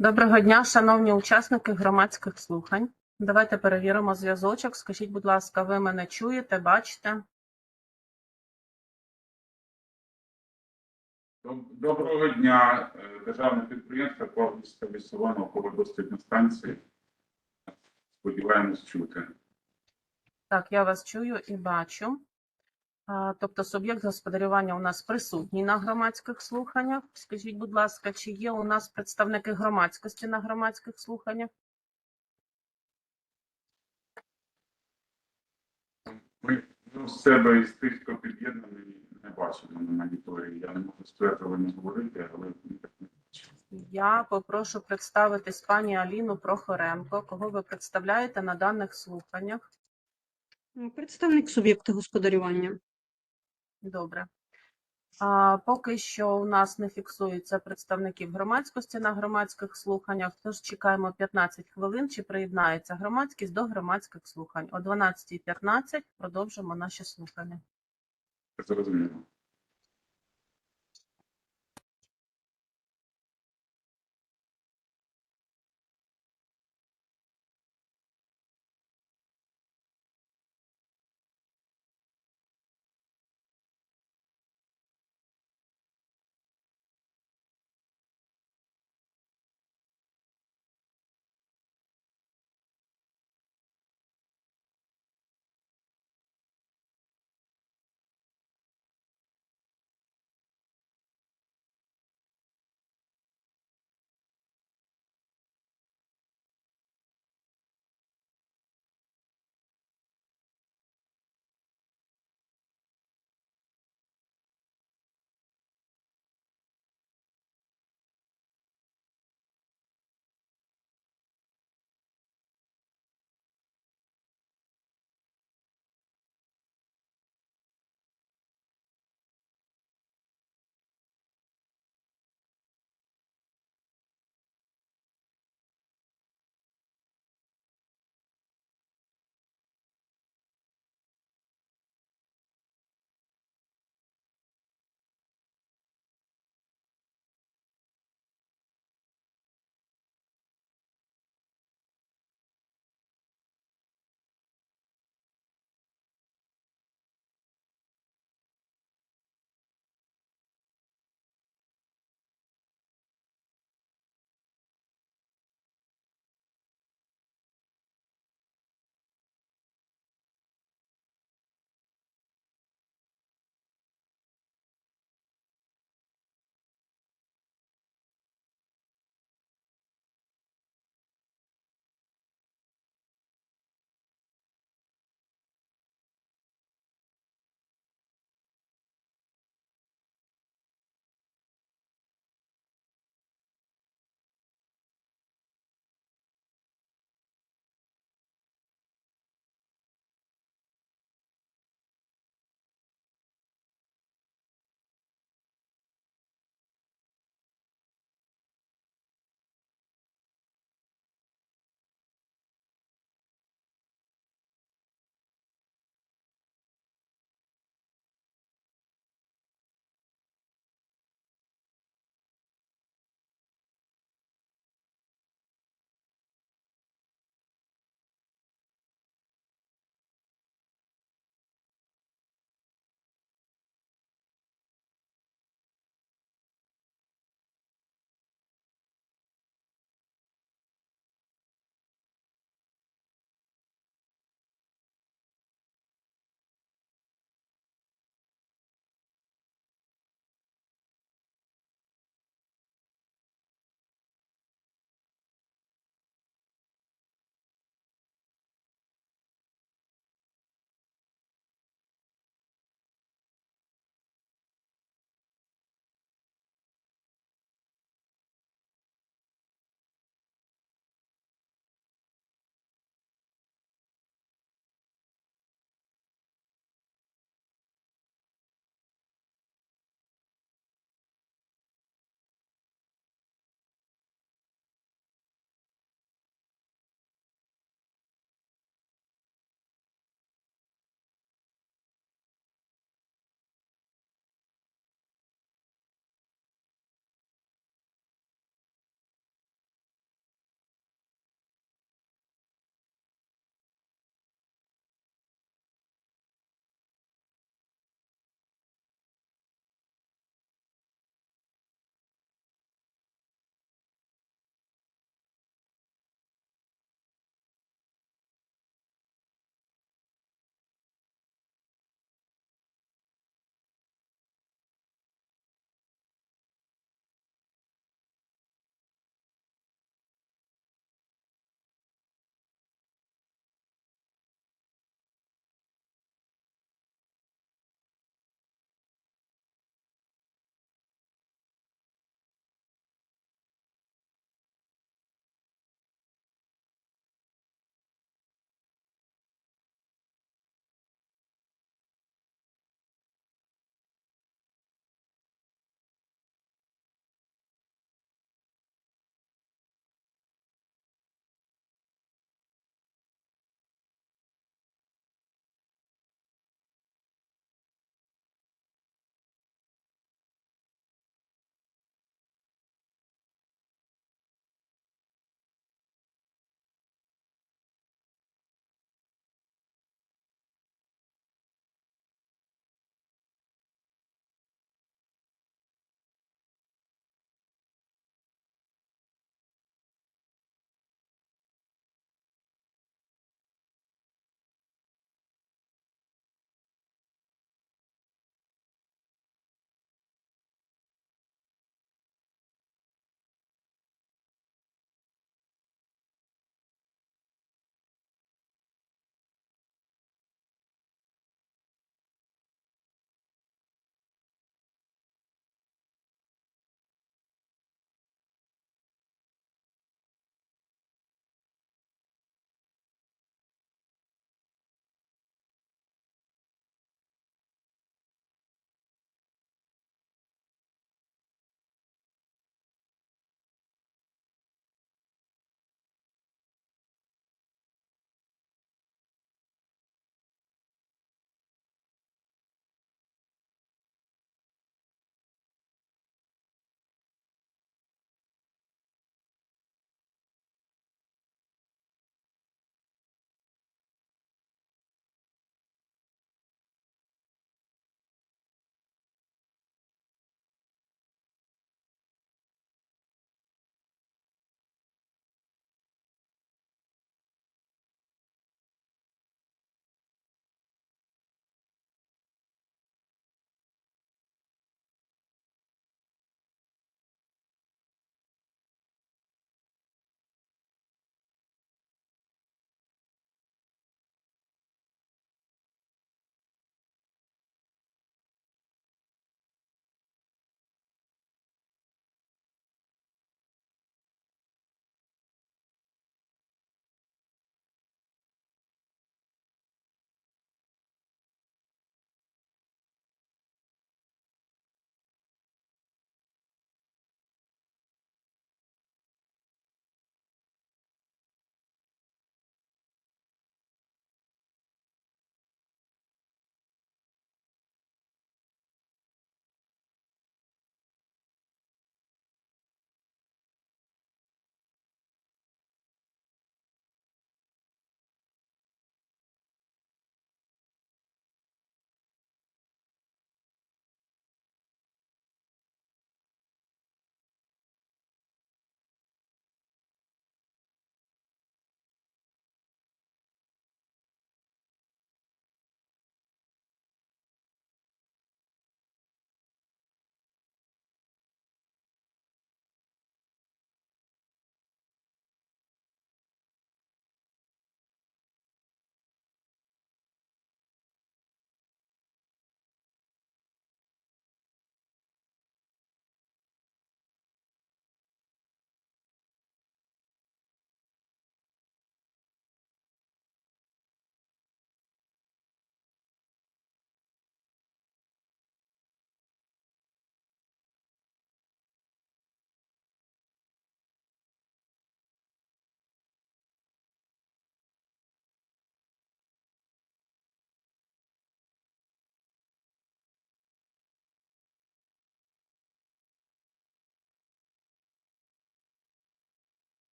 Доброго дня, шановні учасники громадських слухань. Давайте перевіримо зв'язочок. Скажіть, будь ласка, ви мене чуєте, бачите? Доброго дня, Е, державне підприємство Павлівська лісова науково-дослідна станція. Сподіваємось чути. Так, я вас чую і бачу. Тобто суб'єкт господарювання у нас присутній на громадських слуханнях. Скажіть, будь ласка, чи є у нас представники громадськості на громадських слуханнях? Ми ну, з себе із тих, хто під'єднаний, не бачимо на моніторі. Я не можу стверджувати говорити, але ми так. Я попрошу представитись пані Аліну Прохоренко. Кого ви представляєте на даних слуханнях? Представник суб'єкта господарювання. Добре. А, поки що у нас не фіксується представників громадськості на громадських слуханнях, тож чекаємо 15 хвилин, чи приєднається громадськість до громадських слухань. О 12.15 продовжимо наші слухання. Зрозуміло.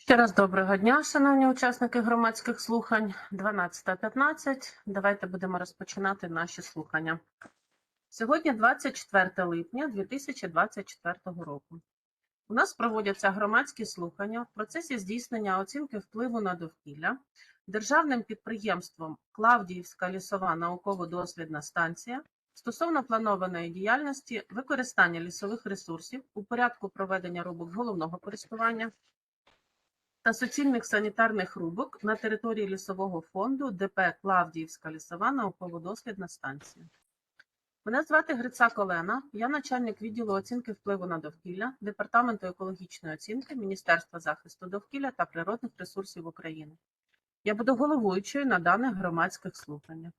Ще раз доброго дня, шановні учасники громадських слухань. 12.15. Давайте будемо розпочинати наші слухання. Сьогодні 24 липня 2024 року. У нас проводяться громадські слухання в процесі здійснення оцінки впливу на довкілля державним підприємством Клавдіївська лісова науково-дослідна станція стосовно планованої діяльності використання лісових ресурсів у порядку проведення рубок головного користування та суцільних санітарних рубок на території лісового фонду ДП Клавдіївська лісова науково-дослідна станція. Мене звати Грицак Олена, я начальник відділу оцінки впливу на довкілля Департаменту екологічної оцінки Міністерства захисту довкілля та природних ресурсів України. Я буду головуючою на даних громадських слуханнях.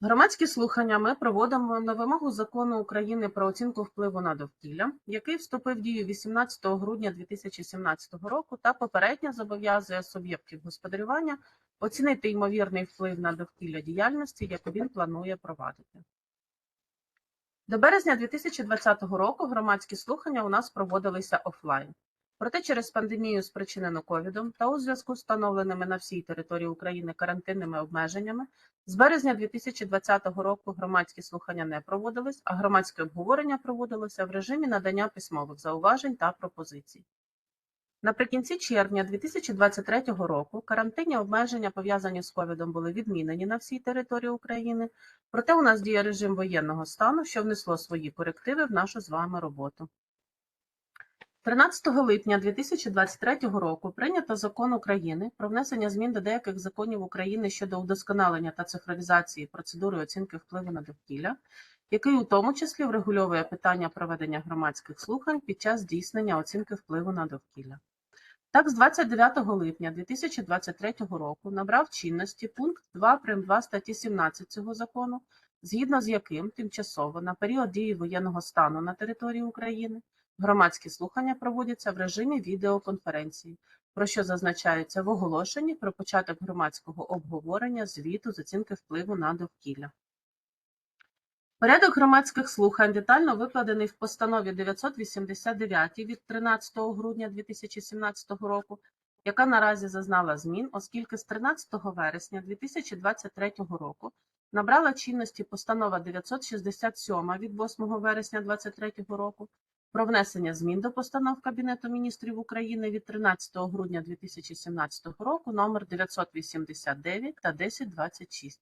Громадські слухання ми проводимо на вимогу закону України про оцінку впливу на довкілля, який вступив в дію 18 грудня 2017 року та попередньо зобов'язує суб'єктів господарювання оцінити ймовірний вплив на довкілля діяльності, яку він планує провадити. До березня 2020 року громадські слухання у нас проводилися офлайн. Проте через пандемію, спричинену ковідом та у зв'язку з встановленими на всій території України карантинними обмеженнями, з березня 2020 року громадські слухання не проводились, а громадське обговорення проводилося в режимі надання письмових зауважень та пропозицій. Наприкінці червня 2023 року карантинні обмеження, пов'язані з ковідом, були відмінені на всій території України, проте у нас діє режим воєнного стану, що внесло свої корективи в нашу з вами роботу. 13 липня 2023 року прийнято Закон України про внесення змін до деяких законів України щодо удосконалення та цифровізації процедури оцінки впливу на довкілля, який у тому числі врегульовує питання проведення громадських слухань під час здійснення оцінки впливу на довкілля. Так, з 29 липня 2023 року набрав чинності пункт 2 прим. 2 статті 17 цього закону, згідно з яким тимчасово на період дії воєнного стану на території України Громадські слухання проводяться в режимі відеоконференції, про що зазначається в оголошенні про початок громадського обговорення звіту з оцінки впливу на довкілля. Порядок громадських слухань детально викладений в постанові 989 від 13 грудня 2017 року, яка наразі зазнала змін, оскільки з 13 вересня 2023 року набрала чинності постанова 967 від 8 вересня 2023 року про внесення змін до постанов Кабінету міністрів України від 13 грудня 2017 року номер 989 та 1026.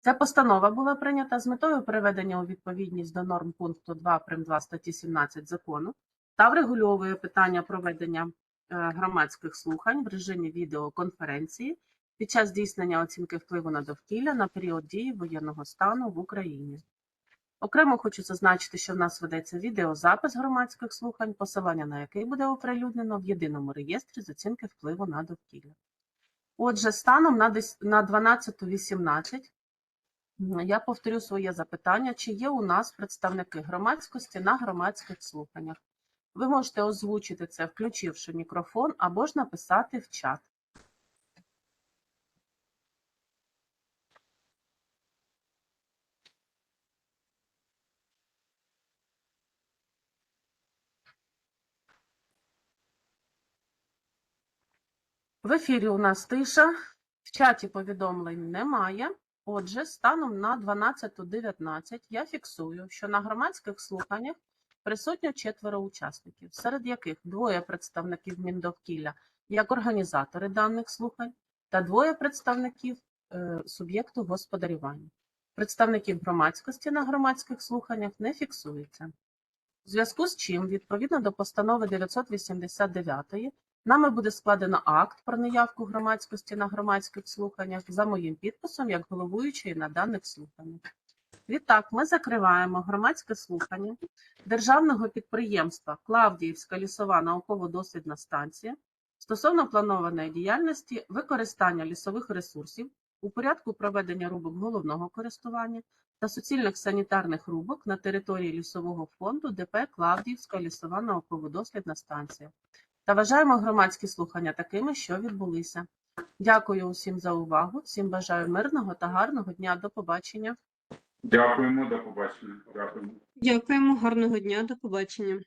Ця постанова була прийнята з метою приведення у відповідність до норм пункту 2 прим. 2 статті 17 закону та врегульовує питання проведення е, громадських слухань в режимі відеоконференції під час здійснення оцінки впливу на довкілля на період дії воєнного стану в Україні. Окремо хочу зазначити, що в нас ведеться відеозапис громадських слухань, посилання на який буде оприлюднено в єдиному реєстрі з оцінки впливу на довкілля. Отже, станом на 12.18 я повторю своє запитання, чи є у нас представники громадськості на громадських слуханнях. Ви можете озвучити це, включивши мікрофон, або ж написати в чат. В ефірі у нас тиша, в чаті повідомлень немає. Отже, станом на 12.19 я фіксую, що на громадських слуханнях присутньо четверо учасників, серед яких двоє представників Міндовкілля як організатори даних слухань та двоє представників е, суб'єкту господарювання. Представників громадськості на громадських слуханнях не фіксується. У зв'язку з чим, відповідно до постанови 989 Нами буде складено акт про неявку громадськості на громадських слуханнях за моїм підписом як головуючої на даних слуханнях. Відтак, ми закриваємо громадське слухання державного підприємства Клавдіївська лісова науково-дослідна станція стосовно планованої діяльності використання лісових ресурсів у порядку проведення рубок головного користування та суцільних санітарних рубок на території лісового фонду ДП Клавдіївська лісова науково-дослідна станція та вважаємо громадські слухання такими, що відбулися. Дякую усім за увагу. Всім бажаю мирного та гарного дня. До побачення. Дякуємо, до побачення. Дякуємо. Дякуємо, гарного дня, до побачення.